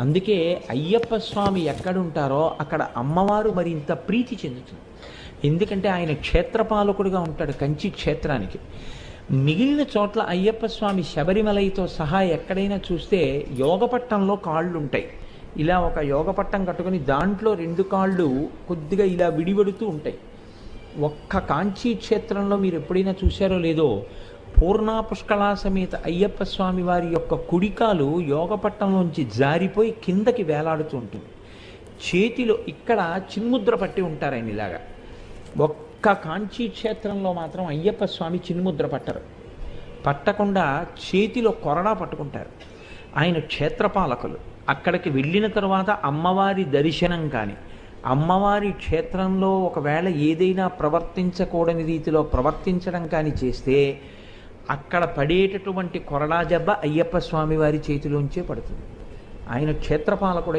అందుకే అయ్యప్ప స్వామి ఎక్కడుంటారో అక్కడ అమ్మవారు మరింత ప్రీతి చెందుతుంది. ఎందుకంటే ఆయన క్షేత్రపాలకుడుగా ఉంటాడు కంచి క్షేత్రానికి. మిగిలిన చోట్ల అయ్యప్ప స్వామి శబరిమలైతో సహా ఎక్కడైనా చూస్తే యోగపట్టంలో కాళ్ళు ఉంటాయి ఇలా ఒక యోగపట్టం కట్టుకొని దాంట్లో రెండు కాళ్ళు కొద్దిగా ఇలా విడివడుతూ ఉంటాయి. ఒక్క కాంచీ క్షేత్రంలో మీరు ఎప్పుడైనా చూశారో లేదో పూర్ణా పుష్కళా సమేత అయ్యప్ప స్వామి వారి యొక్క కుడికాలు యోగపట్టంలోంచి జారిపోయి కిందకి వేలాడుతూ ఉంటుంది. చేతిలో ఇక్కడ చిన్ముద్ర పట్టి ఉంటారు ఆయన ఇలాగా. ఒక్క కాంచీ క్షేత్రంలో మాత్రం అయ్యప్ప స్వామి చిన్ముద్ర పట్టరు. పట్టకుండా చేతిలో కొరడా పట్టుకుంటారు. ఆయన క్షేత్రపాలకులు. అక్కడికి వెళ్ళిన తర్వాత అమ్మవారి దర్శనం కానీ అమ్మవారి క్షేత్రంలో ఒకవేళ ఏదైనా ప్రవర్తించకూడని రీతిలో ప్రవర్తించడం కానీ చేస్తే అక్కడ పడేటటువంటి కొరడా దెబ్బ అయ్యప్ప స్వామి వారి చేతిలోంచే పడుతుంది. ఆయన క్షేత్రపాలకుడై